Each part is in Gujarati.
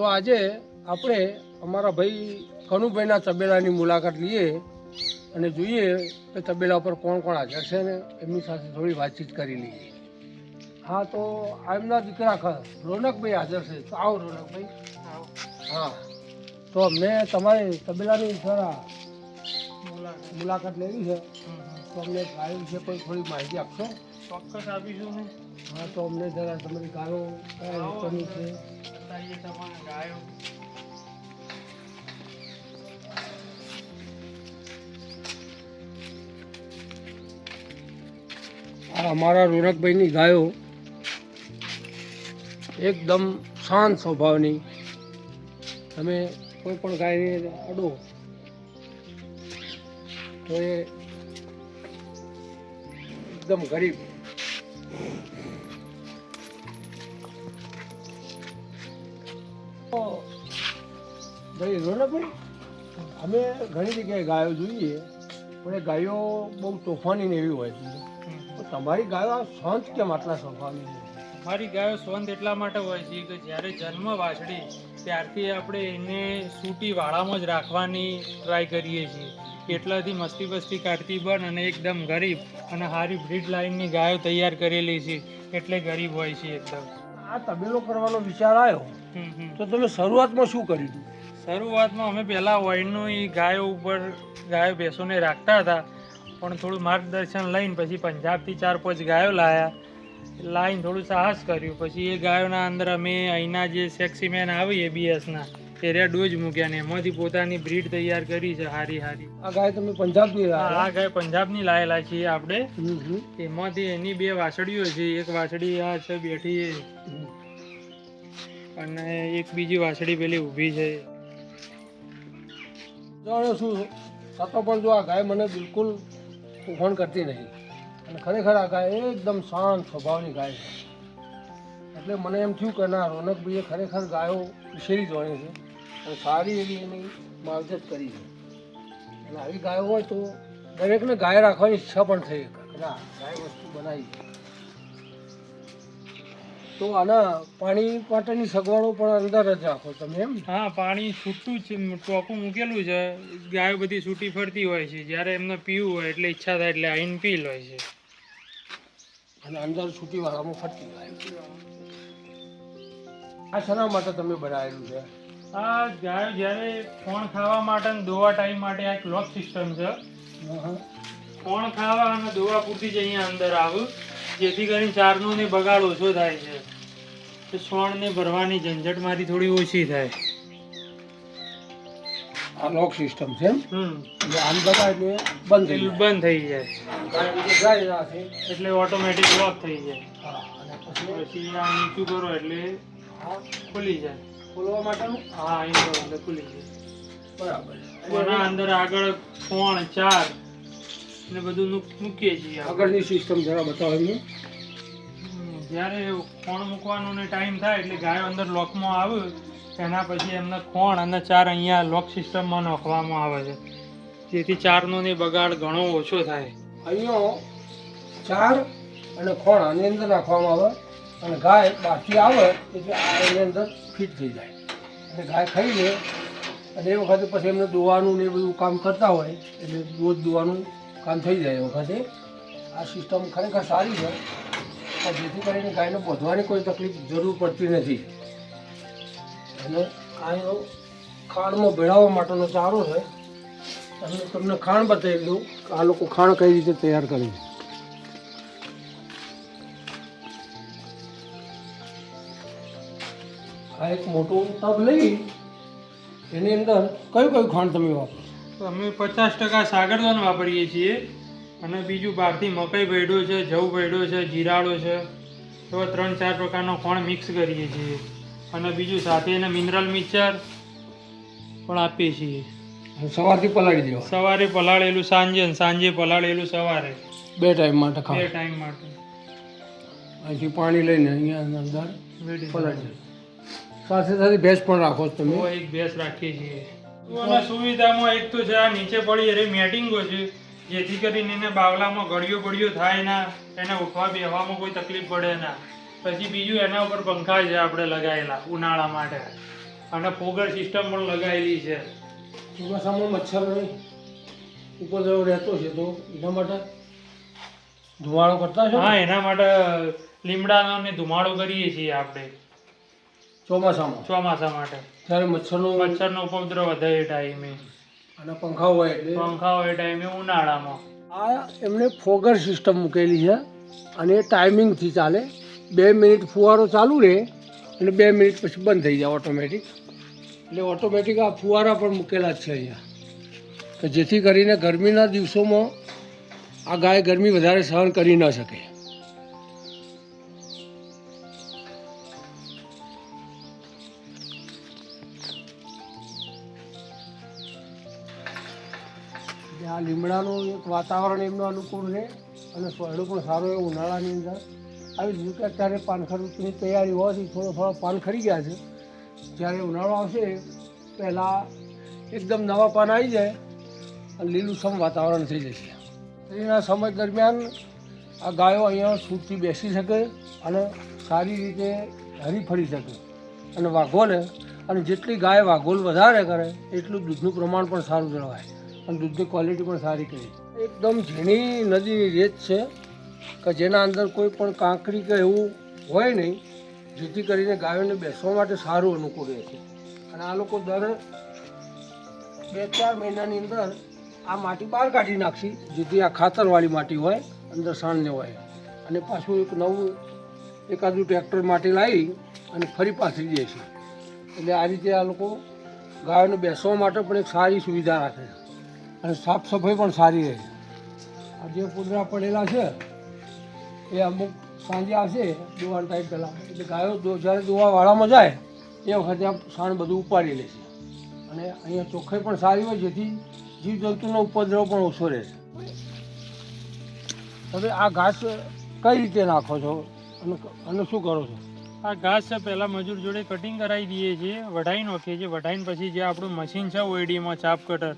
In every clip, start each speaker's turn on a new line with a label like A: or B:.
A: તો આજે આપણે અમારા ભાઈ કનુભાઈના તબેલાની મુલાકાત લઈએ અને જોઈએ કે તબેલા પર કોણ કોણ હાજર છે ને એમની સાથે થોડી વાતચીત કરી લઈએ. હા તો એમના દીકરા રોનકભાઈ હાજર છે. તો આવો રોનકભાઈ. હા. તો અમને તમારી તબેલાની જરા મુલાકાત લેવી છે. તો અમને ગાયો વિશે કોઈ થોડી માહિતી આપશો?
B: ચોક્કસ આપીશું
A: હા. તો અમને જરા તમારી ગાયો કયા છે?
B: બતાવીએ તમને ગાયો.
A: અમારા રોનકભાઈની ગાયો એકદમ શાંત સ્વભાવની. તમે કોઈ પણ ગાયને અડો તો એ એકદમ ગરીબ. ભાઈ રોનકભાઈ અમે ઘણી જગ્યાએ ગાયો જોઈએ પણ એ ગાયો બહુ તોફાની ને એવી હોય છે. તો તમારી ગાયો આ શાંત કેમ આટલા સ્વભાવની છે?
B: મારી ગાયો સ્વંત એટલા માટે હોય છે કે જ્યારે જન્મ વાછડી ત્યારથી આપણે એને સૂટી વાળામાં જ રાખવાની ટ્રાય કરીએ છીએ. એટલાથી મસ્તી બસ્તી કાઢતી બન અને એકદમ ગરીબ અને સારી બ્રીડ લાઇનની ગાયો તૈયાર કરેલી છે. એટલે ગરીબ હોય છે એકદમ.
A: આ તબેલો કરવાનો વિચાર આવ્યો. તો તમે શરૂઆતમાં શું કર્યું હતું?
B: શરૂઆતમાં અમે પહેલાં વાઇનનું એ ગાયો ઉપર ગાયો ભેંસોને રાખતા હતા પણ થોડું માર્ગદર્શન લઈને પછી પંજાબથી ચાર પાંચ ગાયો લાયા. લાઈને થોડું સાહસ કર્યું. પછી એ ગાયોના અંદર અમે અહીંના જે સેક્સીમેન આવી બીએસના એરિયા ડોઝ મૂક્યા ને એમાંથી પોતાની બ્રીડ તૈયાર કરી છે હારી હારી.
A: આ ગાય તમે પંજાબની
B: આ ગાય પંજાબની લાયેલા છીએ આપણે. એમાંથી એની બે વાછડીઓ છે. એક વાછડી આ છે બેઠી. અને એક બીજી વાછડી પેલી ઊભી છે.
A: જાણે શું છતાં પણ જો આ ગાય મને બિલકુલ તોફાન કરતી નહીં. અને ખરેખર આ ગાય એકદમ શાંત સ્વભાવની ગાય છે. એટલે મને એમ થયું કે ના, રોનકભાઈએ ખરેખર ગાયો ઉછેરી જોઈ છે. અને સારી એવી એની માવજત કરી છે. અને આવી ગાયો હોય તો દરેકને ગાય રાખવાની ઈચ્છા પણ થઈ. ના, ગાય વસ્તુ બનાવી છે. તો આના પાણી માટેની સગવડો પણ અંદર જ રાખો તમે એમ
B: હા પાણી છૂટું જ ટોકું મૂકેલું છે. ગાયો બધી છૂટી ફરતી હોય છે. જ્યારે એમને પીવું હોય એટલે ઈચ્છા થાય એટલે આવીને પી લે છે.
A: અને અંદર છૂટી વાળામાં ફરતી હોય આ શેના માટે તમે બનાવેલું છે?
B: આ ગાયો જ્યારે ફોણ ખાવા માટે અને દોવા ટાઈમ માટે આ એક લોક સિસ્ટમ છે. ફોણ ખાવા અને દોવા પૂરતી જ અહીંયા અંદર આવું. જેથી કરીને ચારનો ને બગાડ ઓછો થાય છે. તો છોણને ભરવાની ઝંઝટ મારી થોડી ઓછી થાય.
A: આ લોક સિસ્ટમ છે એમ?
B: હમ.
A: આમ દબાય એટલે બંધ
B: બંધ થઈ જાય. એટલે ઓટોમેટિક લોક થઈ જાય.
A: પછી?
B: આ નીચું કરો એટલે ખુલી જાય.
A: ખોલવા માટેનું?
B: હા અહીં એટલે ખુલી જાય.
A: બરાબર.
B: અંદર આગળ કોણ ચાર ને બધું મૂક- મૂકીએ છીએ
A: આગળની સિસ્ટમ જરા બતાવો એમને.
B: જ્યારે ખોણ મૂકવાનો ને ટાઈમ થાય એટલે ગાયો અંદર લોકમાં આવે, એના પછી એમને ખોણ અને ચાર અહીંયા લોક સિસ્ટમમાં નાખવામાં આવે છે. જેથી ચારનો ને બગાડ ઘણો ઓછો થાય.
A: અહીંયા ચાર અને ખોણ આની અંદર નાખવામાં આવે અને ગાય બાકી આવે એટલે એની અંદર ફિટ થઈ જાય. અને ગાય ખાઈ લે અને એ વખતે પછી એમને દોવાનું ને એ બધું કામ કરતા હોય એટલે દૂધ દોવાનું કામ થઈ જાય એ વખતે. આ સિસ્ટમ ખરેખર સારી છે. જેથી કરીને ગાયને બોધવાની કોઈ તકલીફ જરૂર પડતી નથી. અને આ એનો ભેળાવવા માટેનો ચારો છે. અને તમને ખાંડ બતાવી દઉં કે આ લોકો ખાણ કઈ રીતે તૈયાર કરે આ એક મોટું ટબ લઈ એની અંદર કયું કયું ખાંડ તમે વાપરો?
B: અમે પચાસ ટકા સાગરદાન વાપરીએ છીએ. અને બીજું બહારથી મકાઈ ભેડો છે જવ ભેડો છે જીરાળો છે. એવા ત્રણ ચાર પ્રકારનો ખોણ મિક્સ કરીએ છીએ. અને બીજું સાથે એને મિનરલ મિક્સર પણ આપીએ છીએ.
A: સવારથી પલાળી દેવા.
B: સવારે પલાળેલું સાંજે અને સાંજે પલાળેલું સવારે.
A: બે ટાઈમ માટે
B: બે ટાઈમ માટે.
A: અહીંથી પાણી લઈને અહીંયા અંદર પલાળી સાથે સાથે ભેંસ પણ રાખો છો તમે.
B: એક ભેંસ રાખીએ છીએ. સુવિધામાં એક તો છે આ નીચે પડી અરે મેટિંગો છે. જેથી કરીને એને બાવલામાં ગળિયો ગળિયો થાય ના એને ઉઠવા બેહવામાં કોઈ તકલીફ પડે ના. પછી બીજું એના ઉપર પંખા છે આપણે લગાવેલા ઉનાળા માટે. અને ફોગર સિસ્ટમ પણ લગાવેલી છે.
A: ચોમાસામાં મચ્છર ઉપદ્રવ રહેતો છે તો એના માટે ધુમાડો કરતા છો?
B: હા એના માટે લીમડાનો ને ધુમાડો કરીએ છીએ આપણે.
A: ચોમાસામાં?
B: ચોમાસા માટે.
A: ત્યારે મચ્છરનો
B: મચ્છરનો ઉપદ્રવ વધારે ટાઈમે.
A: અને પંખા હોય એટલે
B: પંખા હોય ટાઈમે ઉનાળામાં.
A: આ એમણે ફોગર સિસ્ટમ મૂકેલી છે અને એ ટાઈમિંગથી ચાલે. બે મિનિટ ફુવારો ચાલુ રહે અને બે મિનિટ પછી બંધ થઈ જાય ઓટોમેટિક એટલે ઓટોમેટિક આ ફુવારા પણ મૂકેલા જ છે અહીંયા. કે જેથી કરીને ગરમીના દિવસોમાં આ ગાય ગરમી વધારે સહન કરી ન શકે. આ લીમડાનું એક વાતાવરણ એમનું અનુકૂળ છે અને સોયડો પણ સારો એવો ઉનાળાની અંદર. આવી જ કે અત્યારે પાનખર તૈયારી હોવાથી થોડો થોડો પાન ખરી ગયા છે. જ્યારે ઉનાળો આવશે, પહેલાં એકદમ નવા પાન આવી જાય અને લીલુંછમ વાતાવરણ થઈ જશે. એના સમય દરમિયાન આ ગાયો અહીંયા સૂટથી બેસી શકે અને સારી રીતે હરી ફરી શકે અને વાઘોને અને જેટલી ગાય વાઘોલ વધારે કરે, એટલું દૂધનું પ્રમાણ પણ સારું જળવાય. અને દૂધની ક્વોલિટી પણ સારી કરી. એકદમ ઝીણી નદીની રેત છે, કે જેના અંદર કોઈ પણ કાંકરી કે એવું હોય નહીં, જેથી કરીને ગાયોને બેસવા માટે સારું અનુકૂળ રહે છે. અને આ લોકો દર બે ચાર મહિનાની અંદર આ માટી બહાર કાઢી નાખશે જેથી આ ખાતરવાળી માટી હોય, અંદર સાણને હોય. અને પાછું એક નવું એકાદું ટ્રેક્ટર માટી લાવી અને ફરી પાથરી દે છે. એટલે આ રીતે આ લોકો ગાયોને બેસવા માટે પણ એક સારી સુવિધા રાખે છે. અને સાફ સફાઈ પણ સારી રહે. આ જે પૂતળા પડેલા છે, એ અમુક સાંજે આવશે દોવાના ટાઈમ પહેલાં. એટલે ગાયો જ્યારે દોવાવાળામાં જાય, એ વખતે આ સાણ બધું ઉપાડી લે અને અહીંયા ચોખ્ખાઈ પણ સારી હોય, જેથી જીવજંતુનો ઉપદ્રવ પણ ઓછો રહેશે હવે આ ઘાસ કઈ રીતે નાખો છો? અને શું કરો છો?
B: આ ઘાસ છે, પહેલાં મજૂર જોડે કટિંગ કરાવી દઈએ છીએ, વઢાઈ નાખીએ છીએ. વઢાઈને પછી જે આપણું મશીન છે ઓઈડીમાં ચાપ કટર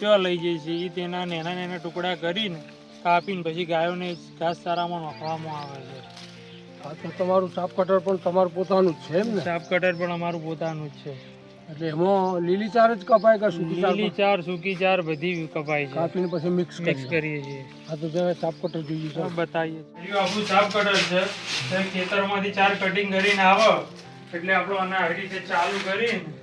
B: ત્યાં લઈ જઈએ છીએ એ તેના નાના નાના ટુકડા કરીને કાપીને પછી ગાયોને ઘાસ ચારામાં નાખવામાં આવે છે.
A: હા તો તમારું સાપ કટર પણ તમારું પોતાનું જ છે એમ ને?
B: સાપ કટર પણ અમારું પોતાનું જ છે.
A: એટલે એમાં લીલી ચાર જ કપાય કે સૂકી ચાર
B: લીલી ચાર સૂકી ચાર બધી કપાય છે.
A: કાપીને પછી મિક્સ
B: મિક્સ કરીએ છીએ.
A: આ તો જરા સાપ કટર જોઈએ છે
B: બતાવીએ. જો આપણું સાપ કટર છે તે ખેતરમાંથી ચાર કટિંગ કરીને આવો. એટલે આપણું આવી રીતે ચાલુ કરીને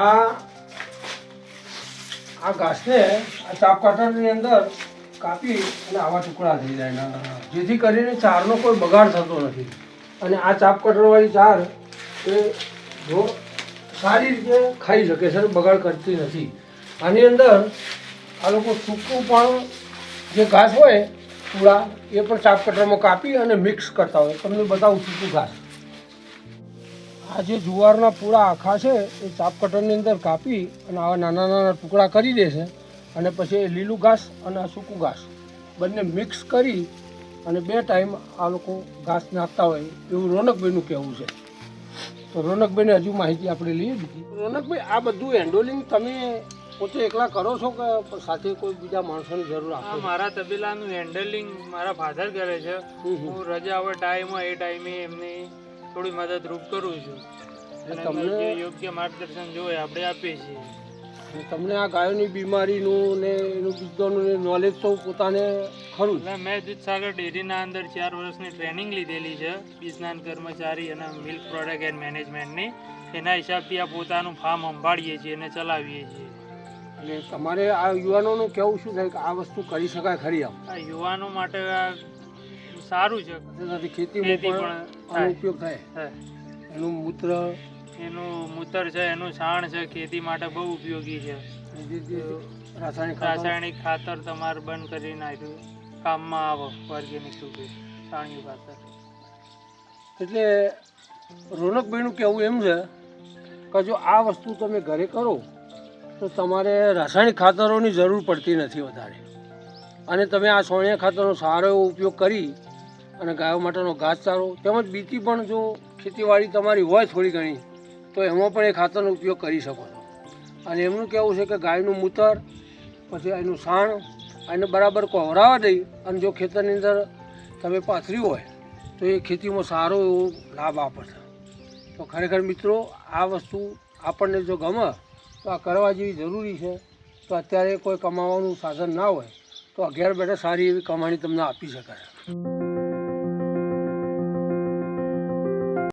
A: આ ઘાસને આ ચાપ કટરની અંદર કાપી અને આવા ટુકડા થઈ જાય નાના નાના જેથી કરીને ચારનો કોઈ બગાડ થતો નથી. અને આ ચાપ કટરવાળી ચાર એ જો સારી રીતે ખાઈ શકે છે બગાડ કરતી નથી. આની અંદર આ લોકો સૂકું પણ જે ઘાસ હોય પૂળા એ પણ ચાપ કટરમાં કાપી અને મિક્સ કરતા હોય. તમને બતાવું સૂકું ઘાસ. આ જે જુવારના પૂળા આખા છે, એ ચાપ કટરની અંદર કાપી અને આવા નાના નાના ટુકડા કરી દે છે. અને પછી લીલું ઘાસ અને આ સૂકું ઘાસ. બંને મિક્સ કરી અને બે ટાઈમ આ લોકો ઘાસ નાખતા હોય. એવું રોનકભાઈનું કહેવું છે. તો રોનકભાઈને હજુ માહિતી આપણે લઈએ દીધી રોનકભાઈ આ બધું હેન્ડોલિંગ તમે પોતે એકલા કરો છો કે સાથે કોઈ બીજા માણસોની જરૂર આપો
B: મારા તબેલાનું હેન્ડલિંગ મારા ફાધર કરે છે. હું રજા આવે ટાઈમ હોય એ ટાઈમે એમને થોડી મદદરૂપ કરું છું.
A: તમને
B: યોગ્ય માર્ગદર્શન જોઈએ આપણે આપીએ છીએ.
A: તમને આ ગાયોની બીમારીનું ને એનું બીજોનું નોલેજ તો પોતાને ખરું
B: એટલે મેં દૂધસાગર ડેરીના અંદર ચાર વર્ષની ટ્રેનિંગ લીધેલી છે બિઝનેસ કર્મચારી અને મિલ્ક પ્રોડક્ટ એન્ડ મેનેજમેન્ટની એના હિસાબથી આ પોતાનું ફાર્મ સંભાળીએ છીએ અને ચલાવીએ છીએ.
A: એટલે તમારે આ યુવાનોનું કેવું શું થાય કે આ વસ્તુ કરી શકાય ખરી આમ?
B: આ યુવાનો માટે સારું છે.
A: ખેતીમાં
B: ખેતી
A: પણ
B: પણ
A: ઉપયોગ થાય. એનું મૂત્ર
B: એનું મૂતર છે એનું છાણ છે ખેતી માટે બહુ ઉપયોગી છે.
A: રાસાયણિક ખાતર?
B: રાસાયણિક ખાતર તમારે બંધ કરી નાખ્યું. કામમાં આવો ઓર્ગેનિક રૂપે છાણિયું ખાતર.
A: એટલે રોનકભાઈનું કહેવું એમ છે કે જો આ વસ્તુ તમે ઘરે કરો તો તમારે રાસાયણિક ખાતરોની જરૂર પડતી નથી વધારે. અને તમે આ સોણિયા ખાતરનો સારો એવો ઉપયોગ કરી અને ગાયો માટેનો ઘાસચારો તેમજ બીજી પણ જો ખેતીવાડી તમારી હોય થોડી ઘણી તો એમાં પણ એ ખાતરનો ઉપયોગ કરી શકો છો. અને એમનું કહેવું છે કે ગાયનું મૂતર, પછી એનું સાણ એને બરાબર કોહરાવા દઈ અને જો ખેતરની અંદર તમે પાથર્યું હોય, તો એ ખેતીમાં સારો એવો લાભ આપશે તો ખરેખર મિત્રો, આ વસ્તુ આપણને જો ગમે, તો આ કરવા જેવી જરૂરી છે. તો અત્યારે કોઈ કમાવાનું સાધન ના હોય, તો ઘેર બેઠા સારી એવી કમાણી તમને આપી શકાય.